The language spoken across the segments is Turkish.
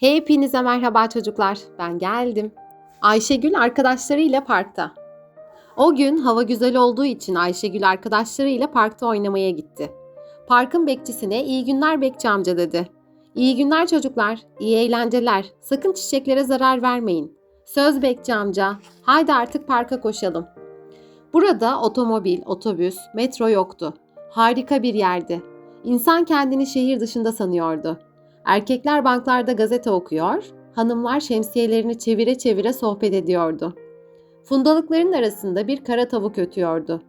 Hepinize merhaba çocuklar. Ben geldim. Ayşegül arkadaşlarıyla parkta. O gün hava güzel olduğu için Ayşegül arkadaşlarıyla parkta oynamaya gitti. Parkın bekçisine iyi günler bekçi amca dedi. İyi günler çocuklar, iyi eğlenceler. Sakın çiçeklere zarar vermeyin. Söz bekçi amca. Haydi artık parka koşalım. Burada otomobil, otobüs, metro yoktu. Harika bir yerdi. İnsan kendini şehir dışında sanıyordu. Erkekler banklarda gazete okuyor, hanımlar şemsiyelerini çevire çevire sohbet ediyordu. Fundalıkların arasında bir kara tavuk ötüyordu.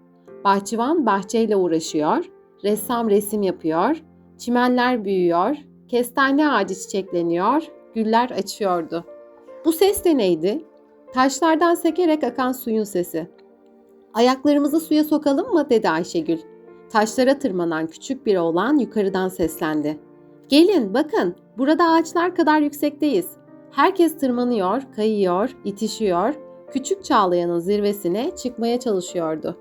Bahçıvan bahçeyle uğraşıyor, ressam resim yapıyor, çimenler büyüyor, kestane ağacı çiçekleniyor, güller açıyordu. Bu ses de neydi? Taşlardan sekerek akan suyun sesi. Ayaklarımızı suya sokalım mı dedi Ayşegül. Taşlara tırmanan küçük bir oğlan yukarıdan seslendi. Gelin bakın burada ağaçlar kadar yüksekteyiz. Herkes tırmanıyor, kayıyor, itişiyor, küçük çağlayanın zirvesine çıkmaya çalışıyordu.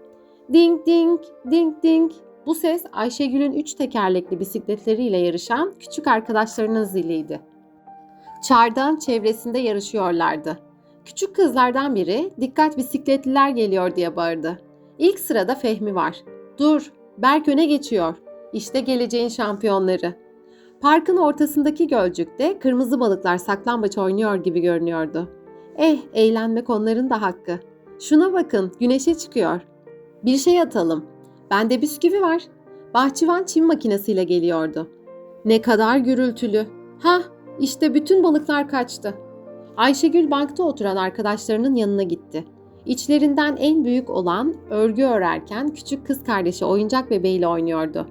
Ding ding, ding ding. Bu ses Ayşegül'ün üç tekerlekli bisikletleriyle yarışan küçük arkadaşlarının ziliydi. Çardağın çevresinde yarışıyorlardı. Küçük kızlardan biri dikkat bisikletliler geliyor diye bağırdı. İlk sırada Fehmi var. Dur, Berk öne geçiyor. İşte geleceğin şampiyonları. Parkın ortasındaki gölcükte kırmızı balıklar saklambaç oynuyor gibi görünüyordu. Eh, eğlenmek onların da hakkı. Şuna bakın, güneşe çıkıyor. Bir şey atalım. Bende bisküvi var. Bahçıvan çim makinesiyle geliyordu. Ne kadar gürültülü. Hah, işte bütün balıklar kaçtı. Ayşegül bankta oturan arkadaşlarının yanına gitti. İçlerinden en büyük olan örgü örerken küçük kız kardeşi oyuncak bebeğiyle oynuyordu.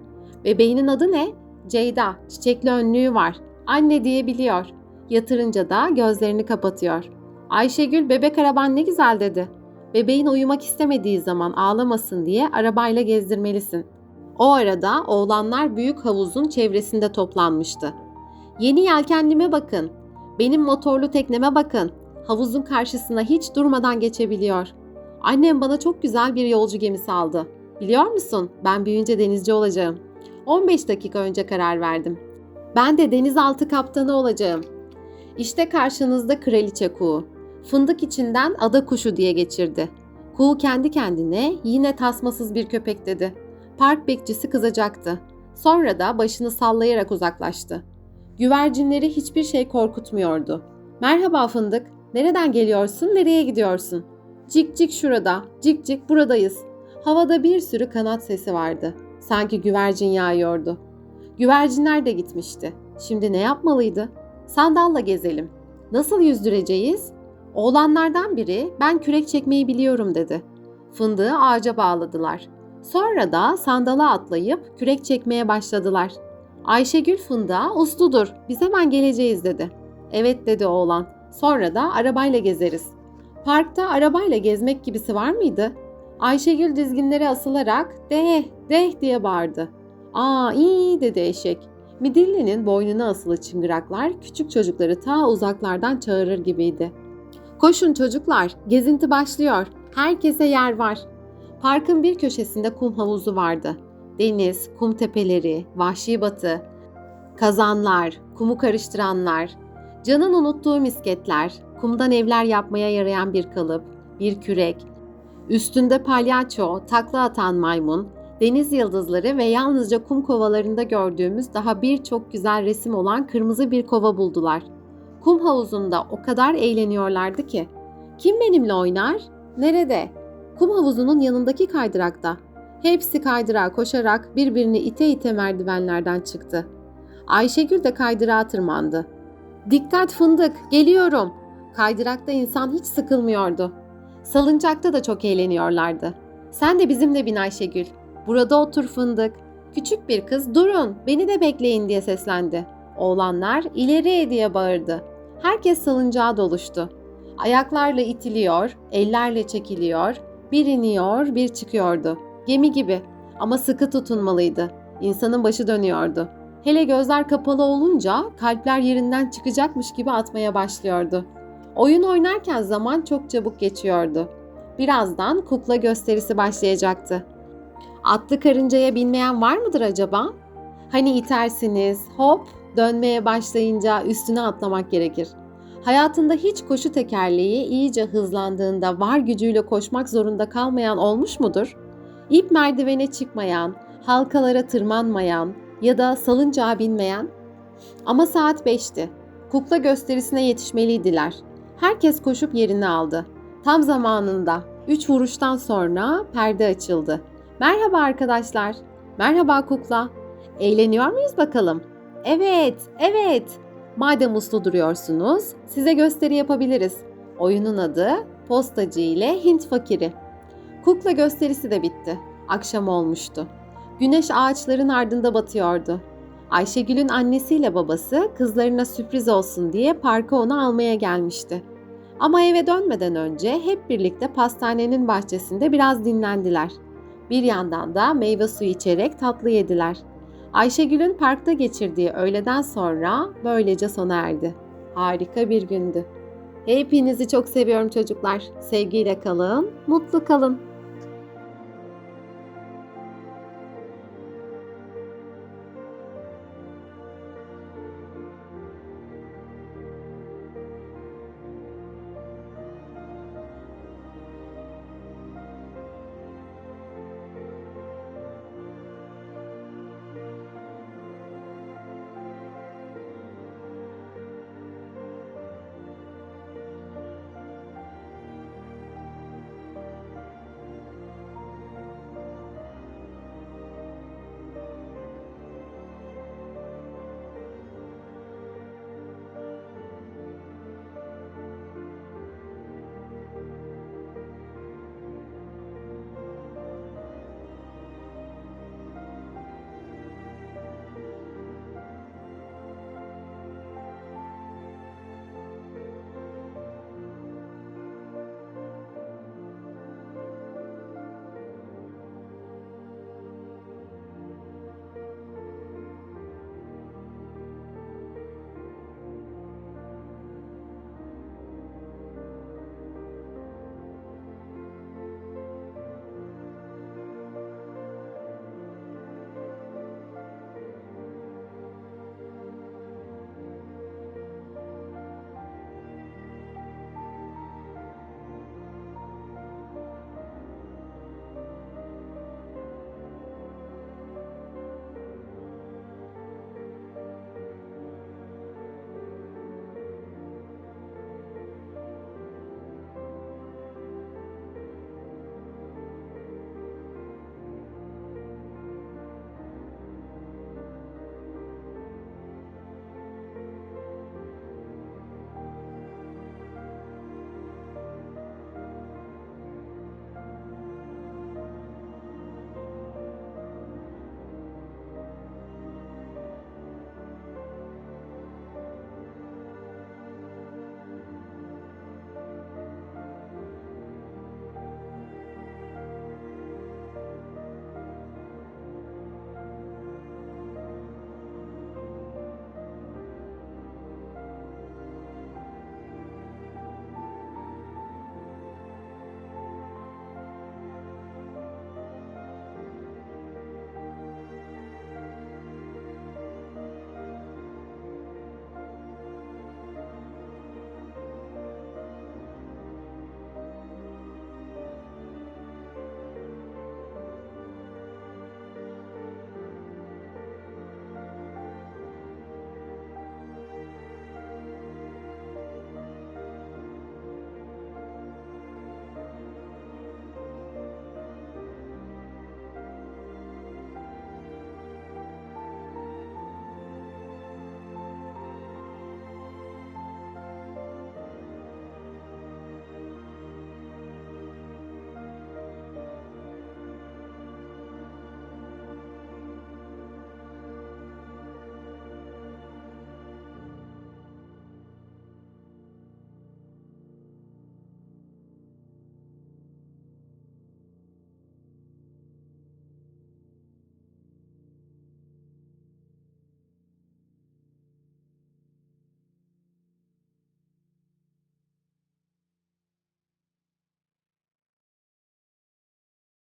Bebeğinin adı ne? Ceyda, çiçekli önlüğü var. Anne diyebiliyor. Yatırınca da gözlerini kapatıyor. Ayşegül bebek araban ne güzel dedi. Bebeğin uyumak istemediği zaman ağlamasın diye arabayla gezdirmelisin. O arada oğlanlar büyük havuzun çevresinde toplanmıştı. Yeni yelkenlime bakın. Benim motorlu tekneme bakın. Havuzun karşısına hiç durmadan geçebiliyor. Annem bana çok güzel bir yolcu gemisi aldı. Biliyor musun? Ben büyüyünce denizci olacağım. 15 dakika önce karar verdim. Ben de denizaltı kaptanı olacağım. İşte karşınızda kraliçe kuğu. Fındık içinden ada kuşu diye geçirdi. Kuğu kendi kendine yine tasmasız bir köpek dedi. Park bekçisi kızacaktı. Sonra da başını sallayarak uzaklaştı. Güvercinleri hiçbir şey korkutmuyordu. Merhaba fındık, nereden geliyorsun, nereye gidiyorsun? Cik cik şurada, cik cik buradayız. Havada bir sürü kanat sesi vardı. Sanki güvercin yağıyordu. Güvercinler de gitmişti. Şimdi ne yapmalıydı? Sandalla gezelim. Nasıl yüzdüreceğiz? Oğlanlardan biri ben kürek çekmeyi biliyorum dedi. Fındığı ağaca bağladılar. Sonra da sandala atlayıp kürek çekmeye başladılar. Ayşegül fındığa usludur biz hemen geleceğiz dedi. Evet dedi oğlan. Sonra da arabayla gezeriz. Parkta arabayla gezmek gibisi var mıydı? Ayşegül dizginlere asılarak deh deh diye bağırdı. Aa iyi dedi eşek. Midilli'nin boynuna asılı çıngıraklar küçük çocukları ta uzaklardan çağırır gibiydi. Koşun çocuklar, gezinti başlıyor. Herkese yer var. Parkın bir köşesinde kum havuzu vardı. Deniz, kum tepeleri, vahşi batı, kazanlar, kumu karıştıranlar, canın unuttuğu misketler, kumdan evler yapmaya yarayan bir kalıp, bir kürek, üstünde palyaço, takla atan maymun, deniz yıldızları ve yalnızca kum kovalarında gördüğümüz daha birçok güzel resim olan kırmızı bir kova buldular. Kum havuzunda o kadar eğleniyorlardı ki. Kim benimle oynar? Nerede? Kum havuzunun yanındaki kaydırakta. Hepsi kaydırağa koşarak birbirini ite ite merdivenlerden çıktı. Ayşegül de kaydırağa tırmandı. Dikkat fındık, geliyorum. Kaydırakta insan hiç sıkılmıyordu. Salıncakta da çok eğleniyorlardı. Sen de bizimle bin Ayşegül. Burada otur fındık. Küçük bir kız durun beni de bekleyin diye seslendi. Oğlanlar ileri diye bağırdı. Herkes salıncağa doluştu. Ayaklarla itiliyor, ellerle çekiliyor, bir iniyor, bir çıkıyordu. Gemi gibi ama sıkı tutunmalıydı. İnsanın başı dönüyordu. Hele gözler kapalı olunca kalpler yerinden çıkacakmış gibi atmaya başlıyordu. Oyun oynarken zaman çok çabuk geçiyordu. Birazdan kukla gösterisi başlayacaktı. Atlı karıncaya binmeyen var mıdır acaba? Hani itersiniz, hop Dönmeye başlayınca üstüne atlamak gerekir. Hayatında hiç koşu tekerleği iyice hızlandığında var gücüyle koşmak zorunda kalmayan olmuş mudur? İp merdivene çıkmayan, halkalara tırmanmayan ya da salıncağa binmeyen? Ama saat 5'ti. Kukla gösterisine yetişmeliydiler. Herkes koşup yerini aldı. Tam zamanında üç vuruştan sonra perde açıldı. Merhaba arkadaşlar. Merhaba kukla. Eğleniyor muyuz bakalım? Evet, evet. Madem uslu duruyorsunuz, size gösteri yapabiliriz. Oyunun adı Postacı ile Hint Fakiri. Kukla gösterisi de bitti. Akşam olmuştu. Güneş ağaçların ardında batıyordu. Ayşegül'ün annesiyle babası kızlarına sürpriz olsun diye parka onu almaya gelmişti. Ama eve dönmeden önce hep birlikte pastanenin bahçesinde biraz dinlendiler. Bir yandan da meyve suyu içerek tatlı yediler. Ayşegül'ün parkta geçirdiği öğleden sonra böylece sona erdi. Harika bir gündü. Hepinizi çok seviyorum çocuklar. Sevgiyle kalın, mutlu kalın.